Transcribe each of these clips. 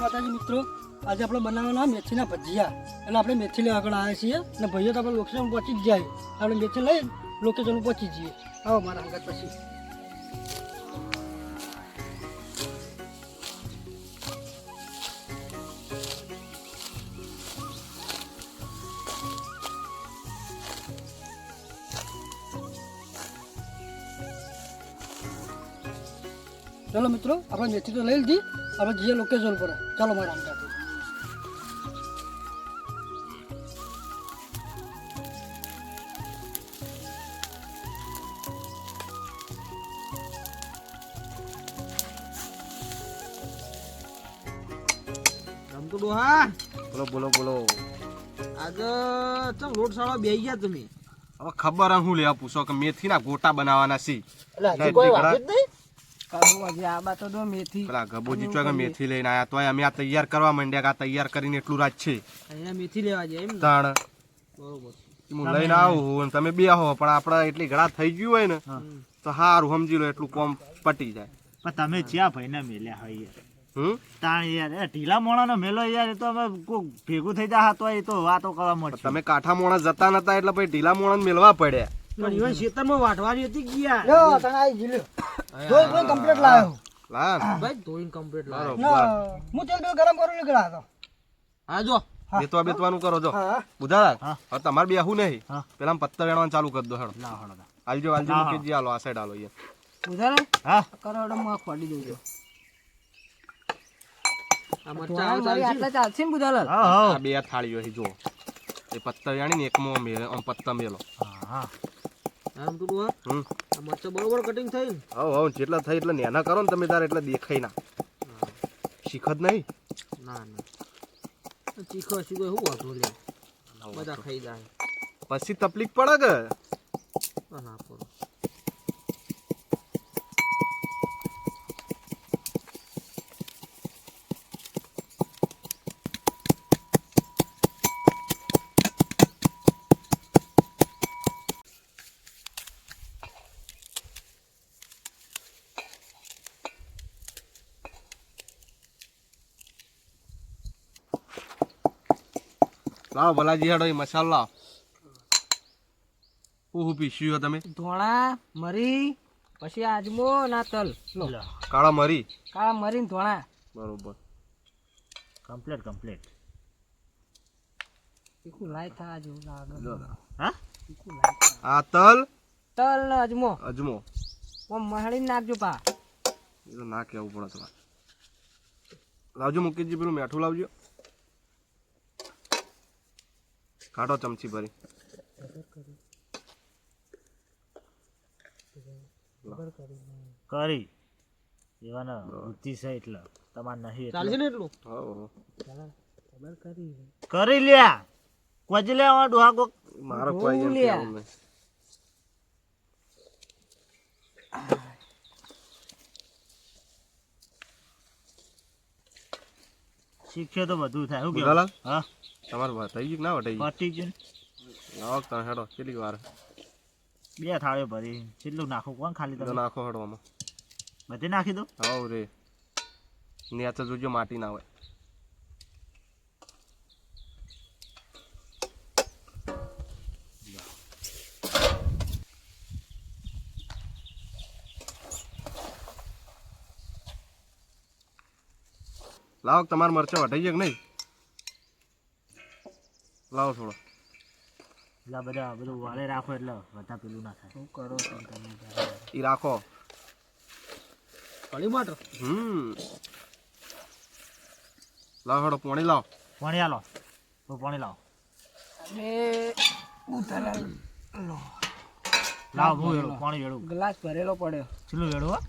માતાજી મિત્રો. આજે આપણે બનાવવાના મેથીના ભજીયા. એટલે આપણે મેથી લેવા આગળ આવ્યા છીએ અને ભાઈઓ તો આપણે લોકેશન પહોંચી જ જાય. આપણે મેથી લઈ લોકેશન પહોંચી જઈએ. આવો મારા અંગત પછી. ચલો મિત્રો, આપણે મેથી તો લઈ લીધી. આપણે જઈએ લોકેશન પર ચાલો મારા રમતો બોલો બોલો બોલો. આજે ચમ રોડ સાળો બેહી ગયા તમે? હવે ખબર હે લેવા પૂછો કે મેથીના ગોટા બનાવવાના છે. એટલે કોઈ ઘણા- જ નહીં. પેલા ગબોજી ચોકે મેથી લઈને આયા તોય અમે આ તૈયાર કરવા માંડ્યા આ તૈયાર કરીને એટલું રાજ છે. મેથી લેવા જાય એમ તાણ. હું લઈને આવું અને તમે બે હો પણ આપડે એટલી ઘડા થઈ ગયું હોય ને તો સારું સમજી લો એટલું કોમ પટી જાય. પણ તમે જ્યાં ભાઈને મેલ્યા હોય યાર. હમ? તાણ યાર એ ઢીલા મોણા મેલો યાર તો અમે ભેગું થઈ જા તો એ તો વાતો કરવા મળે મળશે. તમે કાઠા મોણા જતા નતા એટલે પછી ઢીલા મોણા મેળવા પડ્યા. પણ ઈવન ખેતરમાં વાટવાની હતી ગયા યો તને જીલ્યો કમ્પ્લીટ લાવ્યો લાવ. ભાઈ ધોઈને કમ્પ્લીટ લાવ્યો ના હું તેલ બેલ ગરમ કરું નીકળ્યા હતો હા જો. બેતવા બેતવાનું કરો જો. હા. હા. હવે તમારે બેહું નહીં. પેલા પત્તર પત્તા વેણવાનું ચાલુ કરી દો હેડો. આલજો આલજો મૂકી આલો આ સાઈડ આલો અહીંયા. ઉધારે હા. કરો હેડો હું દેજો આ હા આ બે થાળીઓ જો. એ પત્તા જાણી ને એક મો આમ પત્તા મેલો. હા હા. આમ તો ડોહા હમ. આ મરચા બરોબર કટિંગ થઈ ને હવ હવ જેટલા થાય એટલે નેના કરો ને તમે તાર એટલે દેખાય ના. શીખ જ નહીં? ના ના. ચીખો શીખો શું વાંધો લે? બધા ખાઈ જાય. પછી તકલીફ પડે કે? ના પડો. લાવો ભલાજી હેડો એ મસાલો લાવો. હું હું પીસ્યું તમે? ધોળા મરી પછી આજમો ના તલ લો. કાળા મરી. કાળા મરી ને ધોળા. બરોબર. કમ્પ્લીટ કમ્પ્લીટ તીખું લાય થા જેવું લાગે હા? તીખું લાય આ તલ? તલ ને અજમો અજમો ઓમ મહાળી નાખજો પા. એ તો ના કેવું પડે તમારે. લાવજો મુકેશજી પેલું મેઠું લાવજો. કાઢો ચમચી ભરી. કરી. એવાના બુદ્ધિ છે એટલે. તમારે નહીં ચાલશે ને એટલું? કરી લ્યા. કોઈ લે ડોહા કોક? મારો કોઈ લ્યા. શીખ્યો તો બધું થાય. શું કે હા. તમારે વટાઈ ગયું ના વટાઈ ગયું? છે ગયું. લાવો તમે હેડો કેટલી વાર. બે થાળીઓ ભરી. કેટલું નાખું કોણ ખાલી તો તમે? નાખો હેડો આમાં. બધી નાખી દો? હવ રે. નેચે જોજો માટી ના હોય. લાવો તમારે મરચા વટાઈ જાય નહીં? લાવો થોડો. એટલે બધા બધું વાળે રાખો એટલે બધા પેલું ના થાય. શું કરો તમે એ રાખો. કળી માટો હમ. લાવો થોડો પોણી લાવો. પાણી આલો. તો પાણી લાવો. અને લો. લાવ હું વેડું પાણી વેડું. ગ્લાસ ભરેલો પડ્યો. ચલો વેડું હા?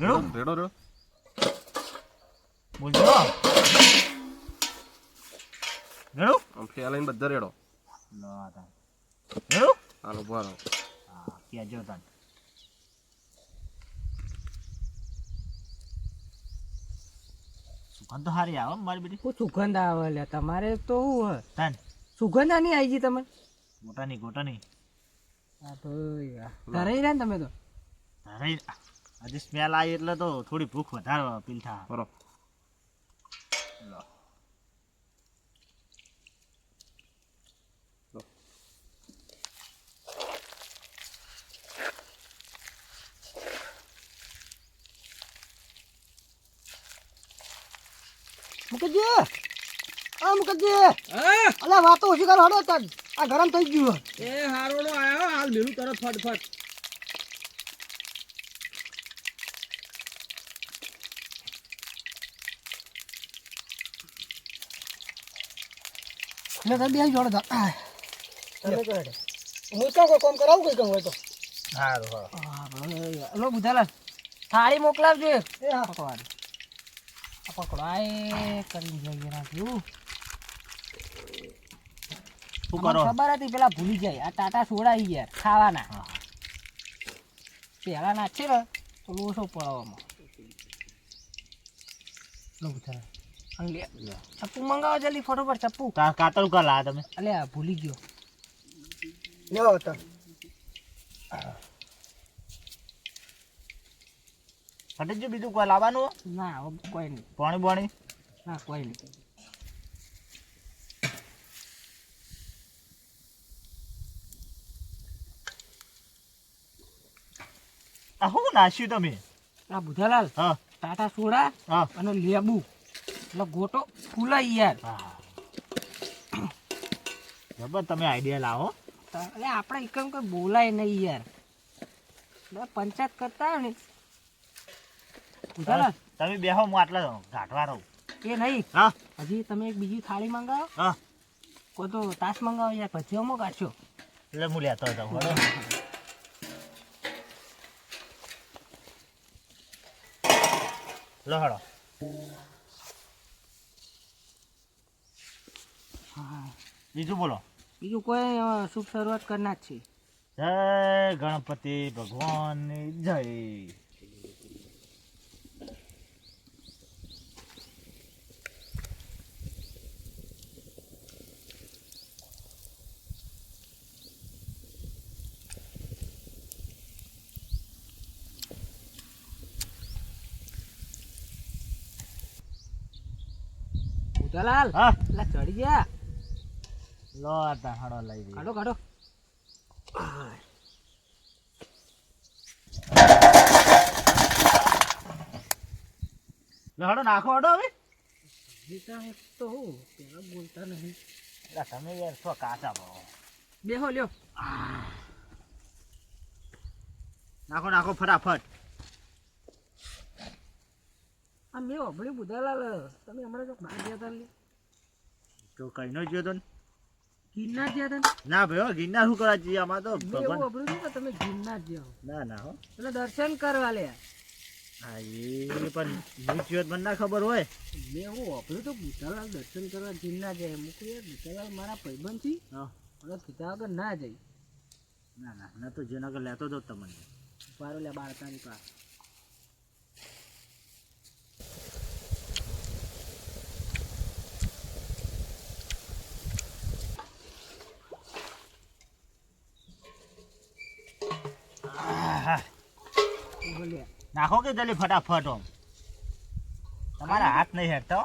વેડું? રેડો રેડો બોલજો. વેડું? આમ ફેલાઈને બધા રેડો. આ હાલો હા કહેજો તાન સુગંધ તો સારી આવે મારી બેટી. હું સુગંધ આવે લે તમારે તો શું હોય. તાન સુગંધ આની આવી ગઈ તમે ગોટાની ગોટાની. હા ભાઈ વાહ. ધરાઈ રહ્યા ને તમે તો? તારે આજે સ્મેલ આવી એટલે તો થોડી ભૂખ વધારે પીલ બરોબર બરો મુકતજી આ મુકેશજી હે? અલા વાતો ઓછી કરો હડો તન. આ ગરમ થઈ ગયું એ હારોડો આયો. હાલ મેલું તરત ફટફટ. મેં તો બે જોડે હતા. તમે હેડો. હું ક્યાં કોઈ કામ કરાવું કઈ કામ હોય તો? સારું હારું. બુધાલા બુધાલાલ. થાળી મોકલાવજો. એ હા. પકવાડી આ પકડો. આ એ કરીને નાખ્યું શું કરો? ખબર હતી પેલા ભૂલી જાય. આ ટાટા સોડાઈ ગયા ખાવાના. પેલા નાખશે ને તો લોસો પડવામાં લો લે. ચપ્પુ મંગાવો જલ્દી ફટોફટ ચપ્પુ. કા- કાતર કા લાયા તમે. અલ્યા ભૂલી ગયો. લ્યો ફટેજ બીજું કોઈ લાવવાનું ના કોઈ નહીં. પાણી પાણી ના કોઈ નહીં. આ શું નાશ્યું તમે? આ બુધાલાલ હા. ટાટા સોડા હા. અને લેબુ. એટલે ગોટો ફૂલાઈ યાર. જબર તમે આઈડિયા લાવો. એટલે આપણે એકમ કોઈ બોલાય નહીં યાર. પંચાયત કરતા હોય ને બુધાલાલ તમે બેહો હું આટલા ઘાટવા રહું. એ નહીં. હા. હજી તમે એક બીજી થાળી મંગાવો. હા. કો તો તાસ મંગાવો યાર ભજીયામાં કાચો એટલે હું લેતો જાઉં બરોબર લો હળો બીજું બોલો. બીજું કોઈ શુભ શરૂઆત કરનાર જ છે. જય ગણપતિ ભગવાન જય. બુધાલાલ હા. ચડી ગયા. લો આ હળો લઈ કાઢો કાઢો. લો નાખો હળો હવે. બીજા એક તો હું પેલા બોલતા નહીં. એટલે તમે યાર છો કાચા ભાવ. બેહો લ્યો. નાખો નાખો ફટાફટ. આ મેં અભળી બુધાલાલ તમે હમણાં જો બહાર ગયા હતા તો કઈ નો ગયો તો ગિરનાર ગયા હતા ને? ભાઈ હો, ગિરનાર શું કરવા જઈએ? આમાં તો એવું અભળ્યું કે તમે ગિરનાર જાઓ ના ના હો. એટલે દર્શન કરવા લે હા એ પણ થયો મને ના ખબર હોય. મેં હું અભળ્યું તો બુધાલાલ દર્શન કરવા ગિરનાર જાય. યાર બુધાલાલ મારા ભાઈબંધ હા. હવે કીધા વગર ના જાય. ના ના ના તો જેના લેતો હતો તમને. પારો લે બાળકાની પાસે બોલ્યા નાખો કે જલ્દી ફટાફટ ઓમ તમારા હાથ નહીં હેરતો.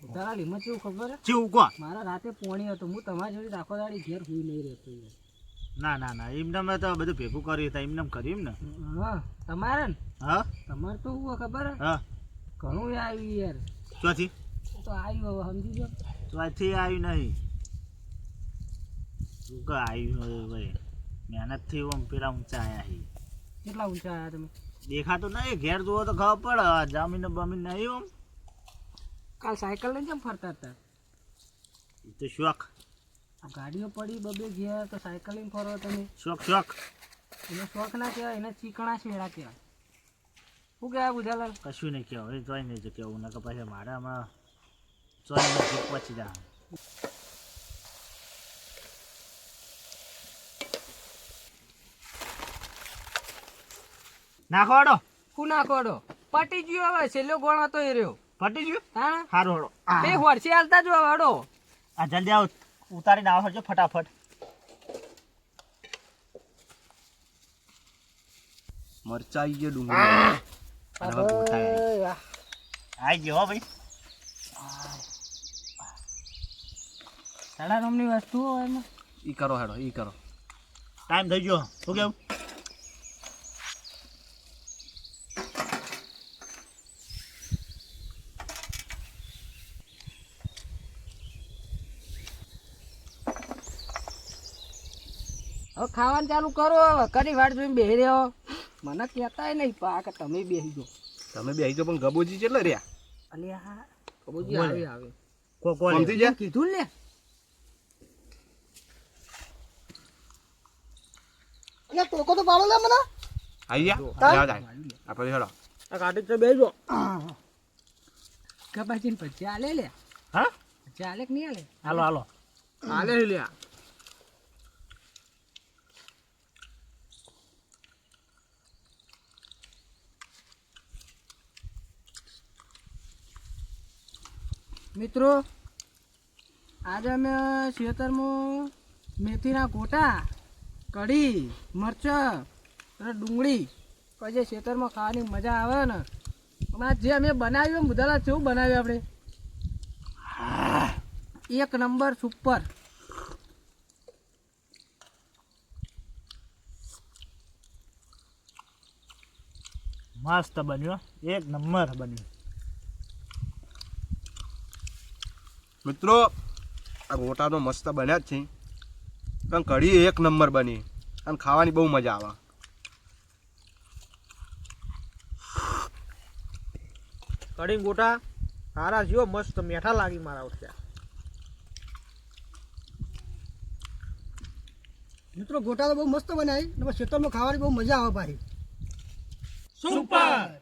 બુધાલાલ એમાં કેવું ખબર છે? ચેવું કો મારા રાતે પોણી હતો હું તમારી જોડે આખો દાડી ઘેર હુઈ નહીં રહેતો. ના ના ના એમને મેં તો બધું ભેગું કર્યું હતા એમને કર્યું ને હા તમારે ને? હા? તમારે તો હું ખબર હે? ઘણું આવ્યું યાર. ચોથી તો આવ્યું હવે સમજી જો ચોથી આવ્યું નહીં? શું કે આવ્યું હવે? ભાઈ મહેનતથી ઓમ પેલા ઊંચા આવ્યા કેટલા ઊંચા આવ્યા તમે? દેખાતો નહીં ઘેર જુઓ તો ખબર પડે. જામીન બમીન નહીં આમ કાલ સાયકલ લઈને કેમ ફરતા હતા? એ તો શોખ. આ ગાડીઓ પડી બબે ગયા તો સાયકલ લઈને ફરો તમે. શોખ શોખ. એને શોખ ના કહેવાય એને ચીકણા શેડા કહેવાય. શું કહેવાય બુધાલાલ? કશું નહીં કહેવાય જોઈ નહીં કેવું કે પછી મારે હમણાં જોઈ નથી પછી જા નાખો હડો હું નાખો હડો પટી ગયો હવે છેલ્લો ગોણો તો એ રહ્યો. પટી ગયો? હા? સારું હડો બે હોરસી હાલતા જો હડો. આ જલ્દી આવ ઉતારીને આવો હડજો ફટાફટ. મરચાઈ ગયો ડુંગર આઈ ગયો ભાઈ. સાડા નોમની વસ્તુ હોય એમાં. ઈ કરો હેડો ઈ કરો. ટાઈમ થઈ ગયો. શું કેવું? ખાવાનું ચાલુ કરો હવે કની વાટ જોઈને બેહી રહ્યો. મને કહેતાય નહીં પા કે તમે બેહી જો તમે બેહી જો પણ ગબોજી કેટલા રહ્યા? અલે હા. ગબોજી આવે આવે. કો કો સમજી ગયા કીધું લે એટલે ટોકો તો પાડો લે મને. આઈ ગયા જા જાય આપણે હેડો. આ કાઢી તો બેજો કબાજીને પછી આલે લે. હા? ચાલે કે નહીં આલે? હાલો હાલો. આલે લ્યા. મિત્રો, આજે અમે ખેતરમાં મેથીના ગોટા, કઢી, મરચાં ડુંગળી. પછી ખેતરમાં ખાવાની મજા આવે ને, હમણાં જે અમે બનાવ્યું મુદાલા કેવું બનાવ્યું આપણે? એક નંબર સુપર. મસ્ત બન્યો એક નંબર બન્યું. મિત્રો આ ગોટા તો મસ્ત બન્યા જ છે. પણ કઢી એક નંબર બની. અને ખાવાની બહુ મજા આવે. કઢી ગોટા સારા જીવો મસ્ત મેઠા લાગી મારા ઉઠ્યા મિત્રો ગોટા તો બહુ મસ્ત બનાવી. ખેતરમાં ખાવાની બહુ મજા આવે ભાઈ સુપર!